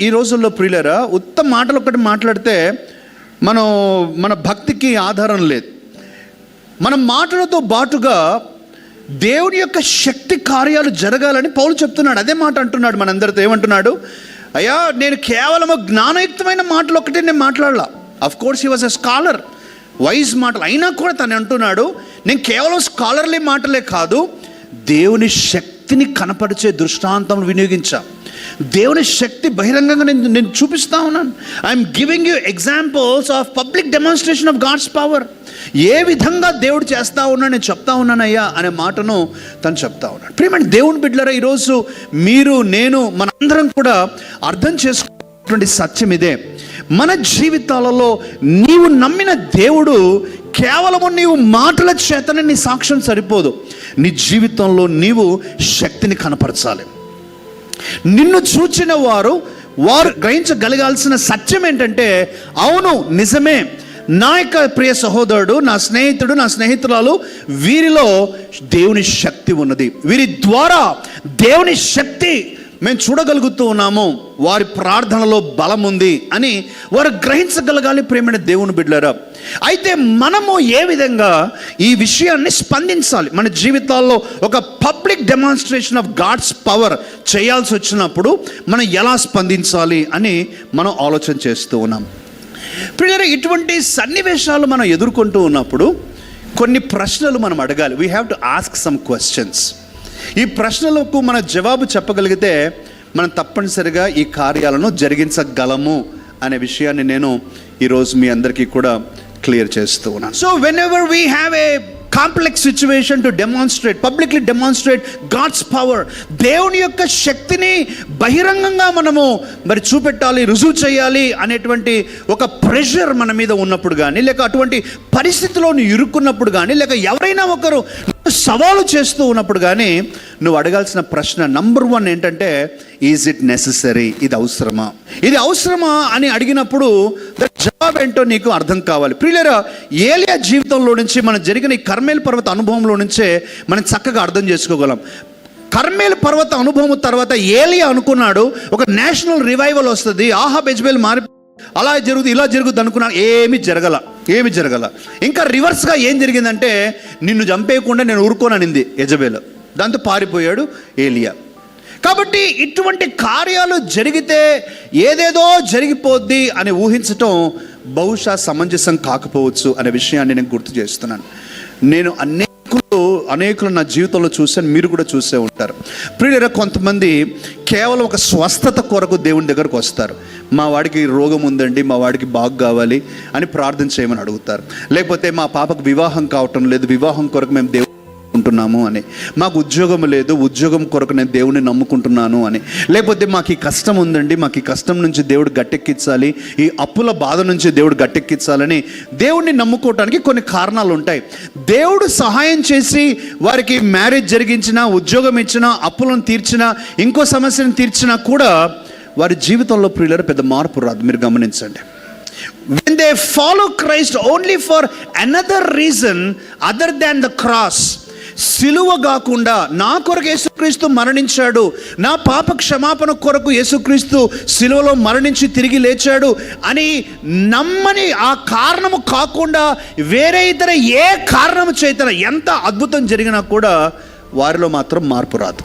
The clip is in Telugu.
ఈ రోజుల్లో ప్రియులరా ఉత్తమ మాటలు ఒకటి మాట్లాడితే మనం మన భక్తికి ఆధారం లేదు. మన మాటలతో బాటుగా దేవుని యొక్క శక్తి కార్యాలు జరగాలని పౌలు చెప్తున్నాడు. అదే మాట అంటున్నాడు మనందరితో. ఏమంటున్నాడు? అయ్యా నేను కేవలం జ్ఞానయుక్తమైన మాటలు ఒకటే నేను మాట్లాడాల. Of course he was a scholar wise మాటలు. అయినా కూడా తను అంటున్నాడు నేను కేవలం స్కాలర్లీ మాటలే కాదు దేవుని శక్తిని కనపరిచే దృష్టాంతం వినియోగించా. దేవుని శక్తి బహిరంగంగా నేను నేను చూపిస్తా ఉన్నాను. I'm giving you examples of public demonstration of God's power ఏ విధంగా దేవుడు చేస్తా ఉన్నా నేను చెప్తా ఉన్నానయ్యా అనే మాటను తను చెప్తా ఉన్నాడు. ప్రియమైన దేవుని బిడ్డలరా ఈరోజు మీరు నేను మనందరం కూడా అర్థం చేసుకున్నటువంటి సత్యం ఇదే. మన జీవితాలలో నీవు నమ్మిన దేవుడు కేవలము నీవు మాటల చేతనే నీ సాక్ష్యం సరిపోదు. నీ జీవితంలో నీవు శక్తిని కనపరచాలి. నిన్ను చూచిన వారు వారు గ్రహించగలగాల్సిన సత్యం ఏంటంటే అవును నిజమే. నా యొక్క ప్రియ సహోదరుడు నా స్నేహితుడు నా స్నేహితురాలు వీరిలో దేవుని శక్తి ఉన్నది. వీరి ద్వారా దేవుని శక్తి మేము చూడగలుగుతూ ఉన్నాము వారి ప్రార్థనలో బలం ఉంది అని వారు గ్రహించగలగాలి ప్రేమైన దేవుని బిడ్డలారా. అయితే మనము ఏ విధంగా ఈ విషయాన్ని స్పందించాలి? మన జీవితాల్లో ఒక public demonstration of God's power చేయాల్సి వచ్చినప్పుడు మనం ఎలా స్పందించాలి అని మనం ఆలోచన చేస్తూ ఉన్నాం. ప్రియరా ఇటువంటి సన్నివేశాలు మనం ఎదుర్కొంటూ ఉన్నప్పుడు కొన్ని ప్రశ్నలు మనం అడగాలి. We have to ask some questions ఈ ప్రశ్నలకు మన జవాబు చెప్పగలిగితే మనం తప్పనిసరిగా ఈ కార్యాలను జరిగించగలము అనే విషయాన్ని నేను ఈరోజు మీ అందరికీ కూడా క్లియర్ చేస్తూ ఉన్నాను. So whenever we have a complex situation to demonstrate publicly demonstrate God's power దేవుని యొక్క శక్తిని బహిరంగంగా మనము మరి చూపెట్టాలి రుజువు చేయాలి అనేటువంటి ఒక ప్రెషర్ మన మీద ఉన్నప్పుడు కానీ లేక అటువంటి పరిస్థితిలో ఇరుక్కున్నప్పుడు కానీ లేక ఎవరైనా ఒకరు సవాలు చేస్తూ ఉన్నప్పుడు కానీ నువ్వు అడగాల్సిన ప్రశ్న నంబర్ వన్ ఏంటంటే ఈజ్ ఇట్ నెససరీ ఇది అవసరమా? ఇది అవసరమా అని అడిగినప్పుడు జవాబు ఏంటో నీకు అర్థం కావాలి. ప్రియులరా ఏలియా జీవితంలో నుంచి మనం జరిగిన ఈ కర్మేల్ పర్వత అనుభవంలో నుంచే మనం చక్కగా అర్థం చేసుకోగలం. కర్మేల్ పర్వత అనుభవం తర్వాత ఏలియా అనుకున్నాడు. ఒక నేషనల్ రివైవల్ వస్తుంది. ఆహా బెజ్బేల్ మారి అలా జరుగుతుంది ఇలా జరుగుద్ది అనుకున్నాను. ఏమి జరగల ఏమి జరగల. ఇంకా రివర్స్గా ఏం జరిగిందంటే నిన్ను చంపేయకుండా నేను ఊరుకోననింది యజబేలు. దాంతో పారిపోయాడు ఏలియా. కాబట్టి ఇటువంటి కార్యాలు జరిగితే ఏదేదో జరిగిపోద్ది అని ఊహించటం బహుశా సమంజసం కాకపోవచ్చు అనే విషయాన్ని నేను గుర్తు చేస్తున్నాను. నేను అనేకులు అనేకులు నా జీవితంలో చూశాను మీరు కూడా చూసే ఉంటారు. ప్రియులరా కొంతమంది కేవలం ఒక స్వస్థత కొరకు దేవుని దగ్గరకు వస్తారు. మా వాడికి రోగం ఉందండి మా వాడికి బాగు కావాలి అని ప్రార్థన చేయమని అడుగుతారు. లేకపోతే మా పాపకు వివాహం కావటం లేదు వివాహం కొరకు మేము దేవుడు ఉంటున్నాము అని. మాకు ఉద్యోగం లేదు ఉద్యోగం కొరకు నేను దేవుని నమ్ముకుంటున్నాను అని. లేకపోతే మాకు ఈ కష్టం ఉందండి మాకు ఈ కష్టం నుంచి దేవుడు గట్టెక్కించాలి ఈ అప్పుల బాధ నుంచి దేవుడు గట్టెక్కించాలని దేవుడిని నమ్ముకోవటానికి కొన్ని కారణాలు ఉంటాయి. దేవుడు సహాయం చేసి వారికి మ్యారేజ్ జరిగించినా ఉద్యోగం ఇచ్చినా అప్పులను తీర్చినా ఇంకో సమస్యను తీర్చినా కూడా వారి జీవితంలో ప్రియులరు పెద్ద మార్పు రాదు. మీరు గమనించండి. When they follow Christ only for another reason other than the cross సిలువ కాకుండా నా కొరకు యేసుక్రీస్తు మరణించాడు. నా పాప క్షమాపణ కొరకు యేసుక్రీస్తు సిలువలో మరణించి తిరిగి లేచాడు అని నమ్మని ఆ కారణము కాకుండా వేరే ఇతర ఏ కారణము చేతన ఎంత అద్భుతం జరిగినా కూడా వారిలో మాత్రం మార్పు రాదు.